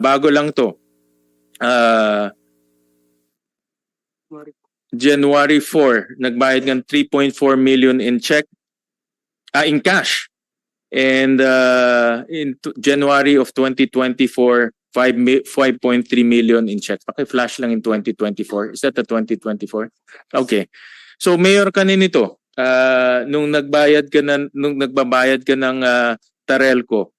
bago lang to. Ah, January 4, nagbayad ng 3.4 million in check, ah, in cash. And uh, in January of 2024, 5 mi- 5.3 million in check. Paki-flash lang in 2024. Is that the 2024? Okay. So mayor ka nito. Ah, nung nagbayad ka na, nung nagbabayad ka ng ah, Tarelco.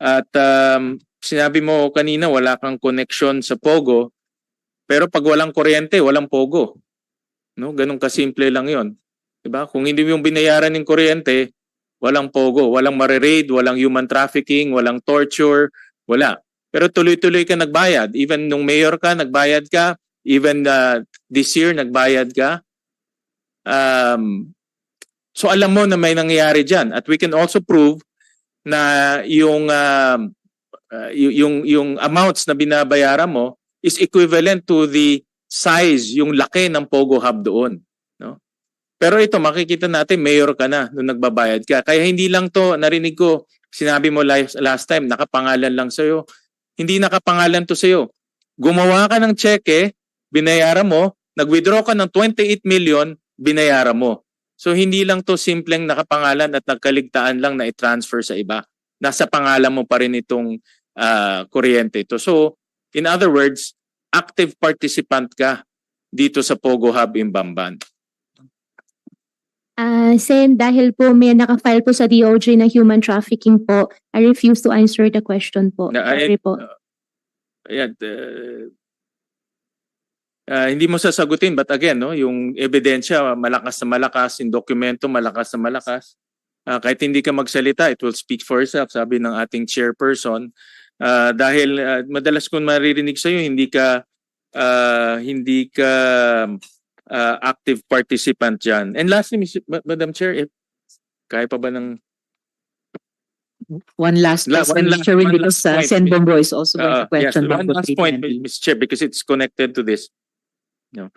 At um, sinabi mo kanina wala kang connection sa Pogo. Pero pag walang kuryente, walang Pogo. No, ganun kasimple lang 'yon. 'Di ba? Kung hindi mo yung binayaran ng kuryente, walang pogo, walang mare-raid, walang human trafficking, walang torture, wala. Pero tuloy-tuloy ka nagbayad. Even nung mayor ka, nagbayad ka. Even uh, this year, nagbayad ka. Um, so alam mo na may nangyayari dyan. At we can also prove na yung, um, uh, yung, yung amounts na binabayaran mo is equivalent to the size, yung laki ng Pogo Hub doon. No? Pero ito, makikita natin, mayor ka na nung nagbabayad ka. Kaya hindi lang to, narinig ko, sinabi mo last, last time, nakapangalan lang sa'yo. Hindi nakapangalan to sa'yo. Gumawa ka ng cheque, binayaran mo, nag-withdraw ka ng 28 million, binayaran mo. So hindi lang to simpleng nakapangalan at nagkaligtaan lang na i-transfer sa iba. Nasa pangalan mo pa rin itong ah, kuryente ito. So, in other words, active participant ka dito sa Pogo Hub in Bamban. Ah, Sen, dahil po may nakafile po sa DOJ na human trafficking po, I refuse to answer the question po. Na- Sorry po. Ayan, uh, ah, hindi mo sasagutin but again no yung ebidensya malakas na malakas yung dokumento malakas na malakas Ah, kahit hindi ka magsalita it will speak for itself sabi ng ating chairperson Ah, dahil ah, madalas kong maririnig sa hindi ka ah, hindi ka ah, active participant diyan and lastly Ms. Ma- Madam Chair if kaya pa ba ng One last La- question, one last- one because uh. Sen Bombo is also going Uh, to question. yes, one last point. Mr. Chair, because it's connected to this. No.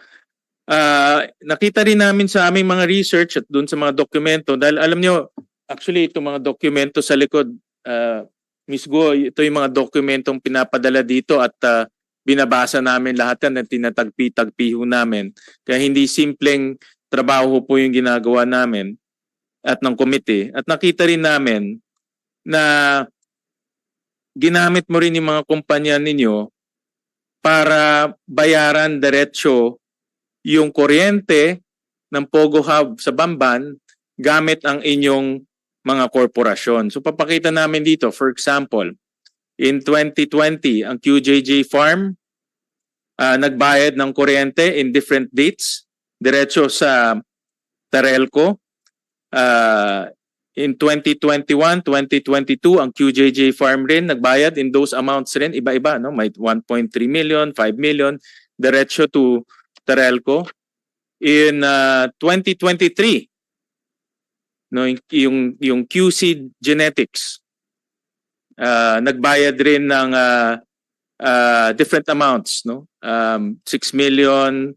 Ah, nakita rin namin sa aming mga research at doon sa mga dokumento dahil alam nyo, actually itong mga dokumento sa likod, uh, Ms. Go, ito yung mga dokumentong pinapadala dito at ah, binabasa namin lahat yan at tinatagpi-tagpi namin. Kaya hindi simpleng trabaho po yung ginagawa namin at ng komite. At nakita rin namin na ginamit mo rin yung mga kumpanya ninyo para bayaran diretsyo yung kuryente ng Pogo Hub sa Bamban gamit ang inyong mga korporasyon. So papakita namin dito, for example, in 2020, ang QJJ Farm ah, nagbayad ng kuryente in different dates diretso sa Tarelco. Ah, in 2021, 2022, ang QJJ Farm rin nagbayad in those amounts rin, iba-iba, no? May 1.3 million, 5 million, diretso to Tarelco. In uh, 2023, no, yung, yung, QC Genetics, uh, nagbayad rin ng uh, uh, different amounts, no? Um, 6 million,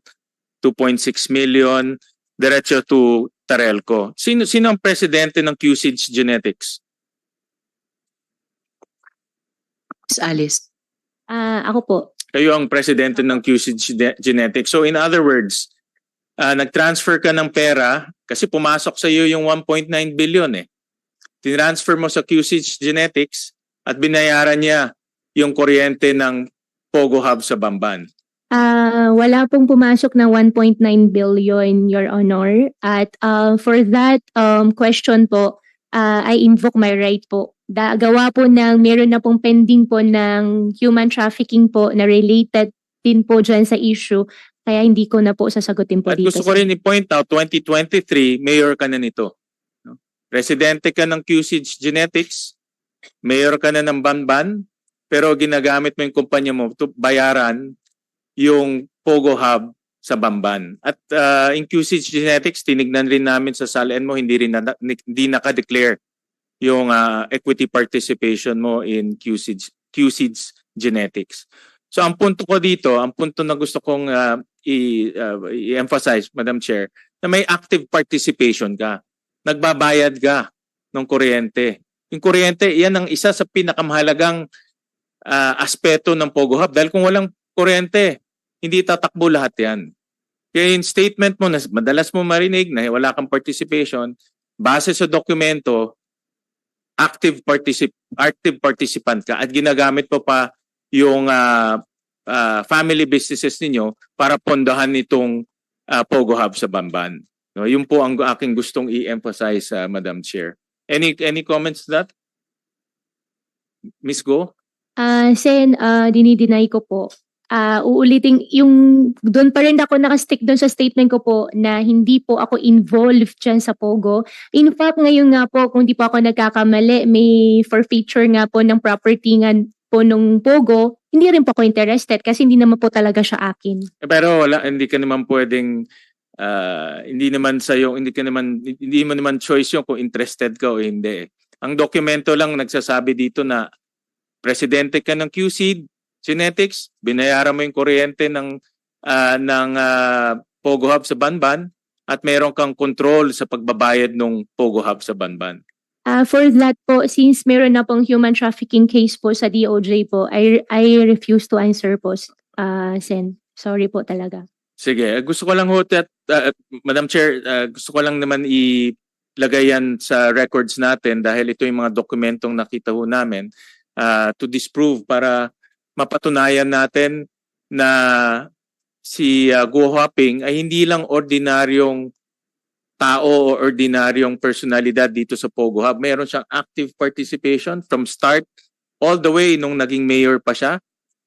2.6 million, diretso to Tarelco. Sino sino ang presidente ng QSIDS Genetics? Ms. Alice. Ah, ako po. Kayo ang presidente ng Gene- Genetics. So in other words, ah, nag-transfer ka ng pera kasi pumasok sa iyo yung 1.9 billion eh. Tinransfer mo sa QSIDS Genetics at binayaran niya yung kuryente ng Pogo Hub sa Bamban. Ah, wala pong pumasok na 1.9 billion, Your Honor. At ah, for that um, question po, ah, I invoke my right po. Da, gawa po ng, meron na pong pending po ng human trafficking po na related din po dyan sa issue. Kaya hindi ko na po sasagutin po At dito. gusto ko rin i-point out, 2023, mayor ka na nito. No? Presidente ka ng QSIDS Genetics, mayor ka na ng Banban, pero ginagamit mo yung kumpanya mo to bayaran yung Pogo Hub sa Bamban. At uh, in QSIDS Genetics, tinignan rin namin sa SALN mo, hindi rin na, hindi naka-declare yung uh, equity participation mo in QSIDS, QSIDS Genetics. So ang punto ko dito, ang punto na gusto kong uh, i, uh, i-emphasize, Madam Chair, na may active participation ka. Nagbabayad ka ng kuryente. Yung kuryente, yan ang isa sa pinakamahalagang ah, aspeto ng Pogo Hub. Dahil kung walang kuryente, hindi tatakbo lahat yan. Kaya yung statement mo na madalas mo marinig na wala kang participation, base sa dokumento, active particip active participant ka at ginagamit mo pa yung ah, ah, family businesses ninyo para pondohan itong ah, Pogo Hub sa Bamban. No, yun po ang aking gustong i-emphasize sa Madam Chair. Any any comments to that? Miss Go? Ah, Sen, ah, dinideny ko po. Ah, uulitin yung doon pa rin ako nakastick doon sa statement ko po na hindi po ako involved dyan sa Pogo. In fact, ngayon nga po, kung di po ako nagkakamali, may forfeiture nga po ng property nga po nung Pogo, hindi rin po ako interested kasi hindi naman po talaga siya akin. Pero wala hindi ka naman pwedeng ah, hindi naman sa hindi ka naman hindi mo naman choice yung kung interested ka o hindi. Ang dokumento lang nagsasabi dito na presidente ka ng QC Genetics, binayaran mo yung kuryente ng ah, ng ah, Pogo Hub sa Banban at meron kang control sa pagbabayad ng Pogo Hub sa Banban. Ah, for that po, since meron na pong human trafficking case po sa DOJ po, I, I refuse to answer po, ah, Sen. Sorry po talaga. Sige, eh, gusto ko lang ho, that, uh, Madam Chair, uh, gusto ko lang naman ilagay yan sa records natin dahil ito yung mga dokumentong nakita ho namin uh, to disprove para mapatunayan natin na si uh, Guo Huaping ay hindi lang ordinaryong tao o ordinaryong personalidad dito sa Pogo Hub. Meron siyang active participation from start all the way nung naging mayor pa siya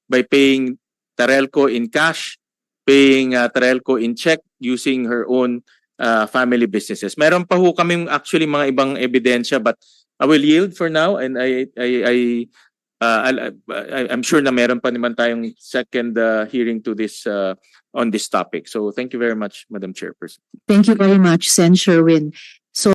by paying Tarelco in cash paying uh, Trelco in check using her own uh, family businesses. Meron pa ho kaming actually mga ibang ebidensya but I will yield for now and I I I uh, I, I'm sure na meron pa naman tayong second uh, hearing to this uh, on this topic. So thank you very much Madam Chairperson. Thank you very much, Sen Sherwin.